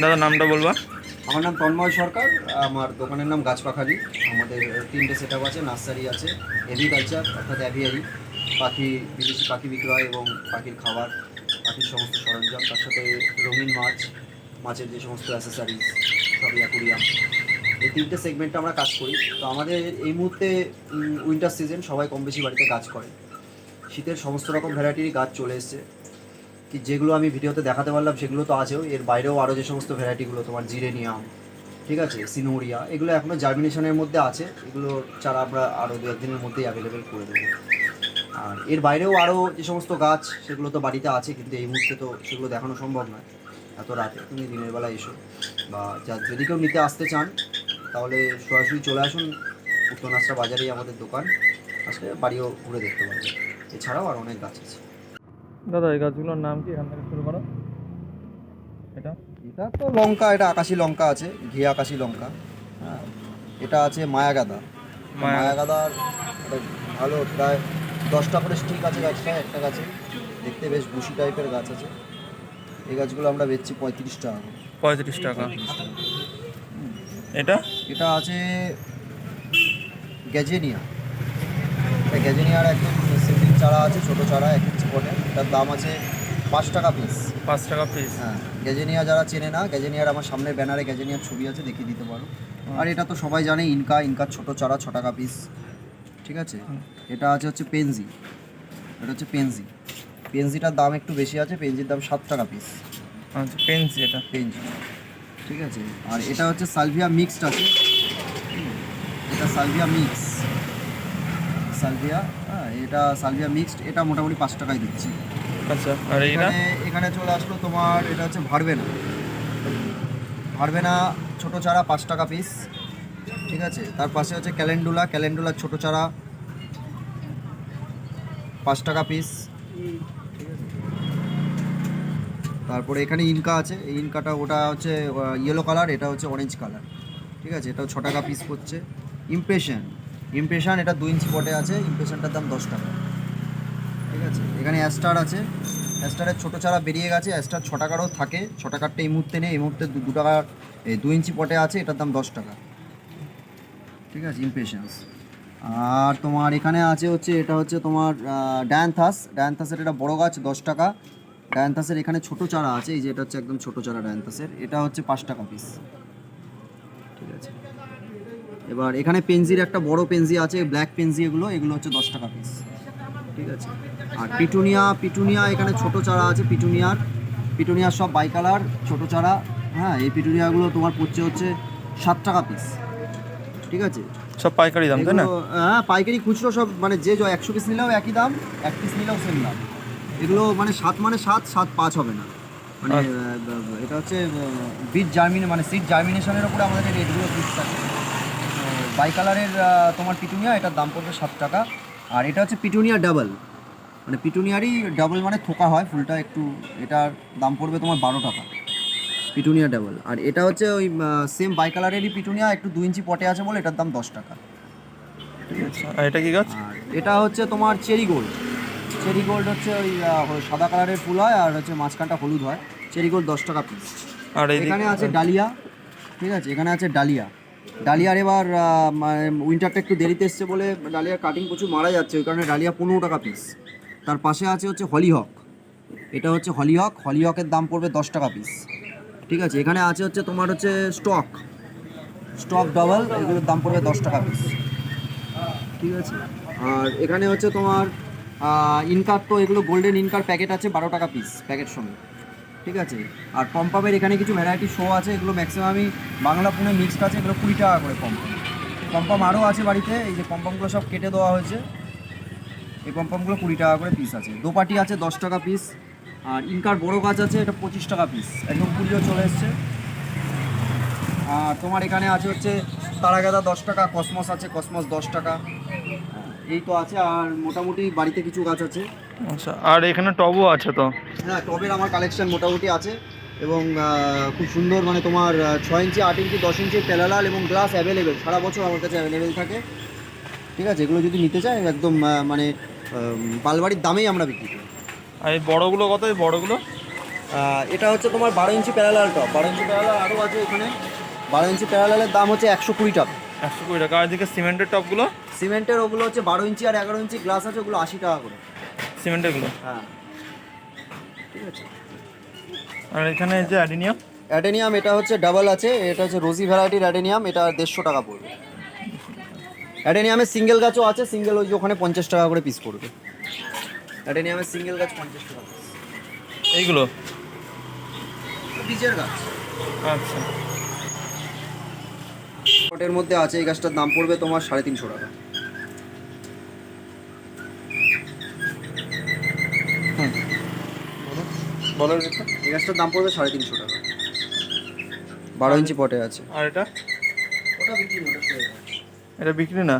দাদা, নামটা বলবা। আমার নাম তন্ময় সরকার, আমার দোকানের নাম গাছপাখালি। আমাদের তিনটে সেট আছে নার্সারি আছে এগ্রিকালচার অর্থাৎ অ্যাভিয়ারি পাখি, বিদেশি পাখি বিক্রয় এবং পাখির খাবার, পাখির সমস্ত সরঞ্জাম, তার সাথে রঙিন মাছ, মাছের যে সমস্ত অ্যাসেসারিজ সবই অ্যাকুরিয়াম এই তিনটে সেগমেন্টে আমরা কাজ করি। তো আমাদের এই মুহূর্তে উইন্টার সিজন সবাই কম বেশি বাড়িতে কাজ করে। শীতের সমস্ত রকম ভ্যারাইটির গাছ চলে এসছে। কি যেগুলো আমি ভিডিওতে দেখাতে পারলাম সেগুলো তো আছেও। এর বাইরেও আরও যে সমস্ত ভ্যারাইটিগুলো, তোমার জিরেনিয়াম ঠিক আছে, সিনোরিয়া, এগুলো এখনও জার্মিনেশনের মধ্যে আছে। এগুলো চারা আমরা আরও দু একদিনের মধ্যেই অ্যাভেলেবেল করে দেবো। আর এর বাইরেও আরও যে সমস্ত গাছ, সেগুলো তো বাড়িতে আছে, কিন্তু এই মুহূর্তে তো সেগুলো দেখানো সম্ভব নয়। এত রাতে তুমি দিনের বেলা এসো বা যা, যদি কেউ নিতে আসতে চান, তাহলে সরাসরি চলে আসুন উত্তরনাস্তা বাজারেই আমাদের দোকান। আসলে বাড়িও ঘুরে দেখতে পারবেন এছাড়াও আর অনেক গাছ আছে। দাদা এই গাছগুলোর নাম কি? এখান থেকে শুরু করো। এটা? এটা তো লঙ্কা এটা আকাশি লঙ্কা আছে ঘি আকাশি লঙ্কা। হ্যাঁ এটা আছে মায়া মায়াগাদা মায়া- একটা ভালো প্রায় দশটা করে স্টিক আছে গাছটা একটা গাছে। দেখতে বেশ বুশি টাইপের গাছ আছে। এই গাছগুলো আমরা বেচছি পঁয়ত্রিশ টাকা পঁয়ত্রিশ টাকা। এটা? এটা আছে গ্যাজেনিয়া গ্যাজেনিয়ার একদম সিঙ্গেল চারা আছে ছোটো চারা এক ইঞ্চি পটে তার দাম আছে পাঁচ টাকা পিস পাঁচ টাকা পিস হ্যাঁ গ্যাজেনিয়া যারা চেনে না গ্যাজেনিয়ার আমার সামনের ব্যানারে গ্যাজেনিয়ার ছবি আছে দেখিয়ে দিতে পারো। আর এটা তো সবাই জানে ইনকা ইনকার ছোট চারা ছ টাকা পিস ঠিক আছে? এটা আছে হচ্ছে পেনজি। এটা হচ্ছে পেনজি। পেনজিটার দাম একটু বেশি আছে পেনজির দাম সাত টাকা পিস আচ্ছা পেন্সি এটা। পেনজি। ঠিক আছে? আর এটা হচ্ছে সালভিয়া মিক্সড আছে। এটা সালভিয়া মিক্স। সালভিয়া হ্যাঁ এটা সালভিয়া মিক্সড এটা মোটামুটি পাঁচ টাকায় দিচ্ছি। আচ্ছা আর এখানে চলে আসলো তোমার এটা হচ্ছে ভারবেনা। ভারবেনা ছোট চারা পাঁচ টাকা পিস ঠিক আছে? তার পাশে হচ্ছে ক্যালেন্ডুলা ক্যালেন্ডুলার ছোট চারা পাঁচ টাকা পিস তারপরে এখানে ইনকা আছে এই ইনকাটা ওটা হচ্ছে ইয়েলো কালার এটা হচ্ছে অরেঞ্জ কালার ঠিক আছে? এটাও ছ টাকা পিস করছে ইমপ্রেশন ইমপ্রেশন এটা দু ইঞ্চি পটে আছে ইমপ্রেশনটার দাম দশ টাকা। ঠিক আছে? এখানে অ্যাস্টার আছে। অ্যাস্টারের ছোটো চারা বেরিয়ে গেছে অ্যাস্টার ছ টাকারও থাকে। ছ টাকারটা এই মুহূর্তে নেই, এই মুহূর্তে দু টাকার এই দু ইঞ্চি পটে আছে, এটার দাম দশ টাকা। ঠিক আছে? ইমপ্রেশনস আর তোমার এখানে আছে হচ্ছে, এটা হচ্ছে তোমার ডায়ান্থাস ডায়ান্থাসের এটা বড় গাছ, দশ টাকা। ডায়ান্থাসের এখানে ছোট চারা আছে, এই যে এটা হচ্ছে একদম ছোট চারা ডায়ান্থাসের এটা হচ্ছে পাঁচ টাকা পিস ঠিক আছে। এবার এখানে পেনজির একটা বড় পেনজি আছে ব্ল্যাক পেনজি এগুলো এগুলো হচ্ছে দশ টাকা পিস ঠিক আছে। আর পিটুনিয়া পিটুনিয়া এখানে ছোট চারা আছে পিটুনিয়ার। পিটুনিয়ার সব বাই কালার ছোট চারা। হ্যাঁ এই পিটুনিয়াগুলো তোমার পড়ছে হচ্ছে সাত টাকা পিস ঠিক আছে? সব পাইকারি দাম তাই না? হ্যাঁ পাইকারি খুচরো সব মানে যে একশো পিস নিলেও একই দাম এক পিস নিলেও সেম দাম। এগুলো মানে সাত মানে সাত সাত পাঁচ হবে না। মানে এটা হচ্ছে বিট জার্মিনে মানে সিড জার্মিনেশনের উপরে আমাদের রেটগুলো ফিক্স থাকে। বাই কালারের তোমার পিটুনিয়া এটার দাম পড়বে সাত টাকা। আর এটা হচ্ছে পিটুনিয়া ডাবল মানে পিটুনিয়ারই ডাবল মানে থোকা হয় ফুলটা একটু এটার দাম পড়বে তোমার বারো টাকা। পিটুনিয়া ডাবল আর এটা হচ্ছে ওই সেম বাই কালারেরই পিটুনিয়া একটু দু ইঞ্চি পটে আছে বলে এটার দাম দশ টাকা। ঠিক আছে এটা কি গাছ? এটা হচ্ছে তোমার চেরি গোল্ড চেরি গোল্ড হচ্ছে ওই সাদা কালারের ফুল হয় আর হচ্ছে মাঝখানটা হলুদ হয়। চেরি গোল্ড দশ টাকা পিস আর এখানে আছে ডালিয়া ঠিক আছে? এখানে আছে ডালিয়া। ডালিয়ার এবার উইন্টারটা একটু দেরিতে এসছে বলে ডালিয়ার কাটিং প্রচুর মারা যাচ্ছে ওই কারণে ডালিয়া পনেরো টাকা পিস তার পাশে আছে হচ্ছে হলিহক এটা হচ্ছে হলিহক হলিহকের দাম পড়বে দশ টাকা পিস ঠিক আছে? এখানে আছে হচ্ছে তোমার হচ্ছে স্টক স্টক ডাবল এগুলোর দাম পড়বে দশ টাকা পিস ঠিক আছে? আর এখানে হচ্ছে তোমার ইনকার তো এগুলো গোল্ডেন ইনকার প্যাকেট আছে বারো টাকা পিস প্যাকেট সঙ্গে। ঠিক আছে? আর পম্পামের এখানে কিছু ভ্যারাইটি শো আছে, এগুলো ম্যাক্সিমামই বাংলা পুনে মিক্সড আছে, এগুলো কুড়ি টাকা করে পম্পাম পম্পাম আরও আছে বাড়িতে, এই যে পম্পামগুলো সব কেটে দেওয়া হয়েছে। এই পম্পামগুলো কুড়ি টাকা করে পিস আছে। দোপাটি আছে দশ টাকা পিস আর ইনকার বড় গাছ আছে, এটা পঁচিশ টাকা পিস একদম কুড়িও চলে এসছে। আর তোমার এখানে আছে হচ্ছে তারাগাদা দশ টাকা, কসমস আছে, কসমস দশ টাকা। এই তো আছে, আর মোটামুটি বাড়িতে কিছু গাছ আছে। আচ্ছা আর এখানে টবও আছে তো? হ্যাঁ টবের আমার কালেকশন মোটামুটি আছে এবং খুব সুন্দর মানে তোমার ছয় ইঞ্চি আট ইঞ্চি দশ ইঞ্চি তেলালাল এবং গ্লাস অ্যাভেলেবেল সারা বছর আমার কাছে অ্যাভেলেবেল থাকে। ঠিক আছে? এগুলো যদি নিতে চাই একদম মানে আহ, পালবাড়ির দামেই আমরা বিক্রি করি। আর এই বড়গুলো কত? এই বড়গুলো? এটা হচ্ছে তোমার বারো ইঞ্চি প্যারালাল টপ বারো ইঞ্চি প্যারালাল আরও আছে এখানে। বারো ইঞ্চি প্যারালালের দাম হচ্ছে একশো কুড়ি টাকা একশো কুড়ি টাকা। আর এদিকে সিমেন্টের টপগুলো সিমেন্টের ওগুলো হচ্ছে বারো ইঞ্চি আর এগারো ইঞ্চি গ্লাস আছে ওগুলো আশি টাকা করে। সিমেন্টেরগুলো? হ্যাঁ। ঠিক আছে। আর এখানে যে অ্যাডিনিয়াম? অ্যাডেনিয়াম এটা হচ্ছে ডাবল আছে এটা হচ্ছে রোজি ভ্যারাইটির অ্যাডেনিয়াম এটা দেড়শো টাকা পড়বে। অ্যাডেনিয়ামের সিঙ্গেল গাছও আছে সিঙ্গেল ওই ওখানে পঞ্চাশ টাকা করে পিস পড়বে। অ্যাডেনিয়ামের সিঙ্গেল গাছ পঞ্চাশ টাকা। এইগুলো? বীজের গাছ। আচ্ছা। পটের মধ্যে আছে এই গাছটার দাম পড়বে তোমার সাড়ে তিনশো টাকা। বলো এটা? এই গাছটার দাম পড়বে সাড়ে তিনশো টাকা। বারো ইঞ্চি পটে আছে। আর এটা? ওটা বিক্রি না। এটা বিক্রি না?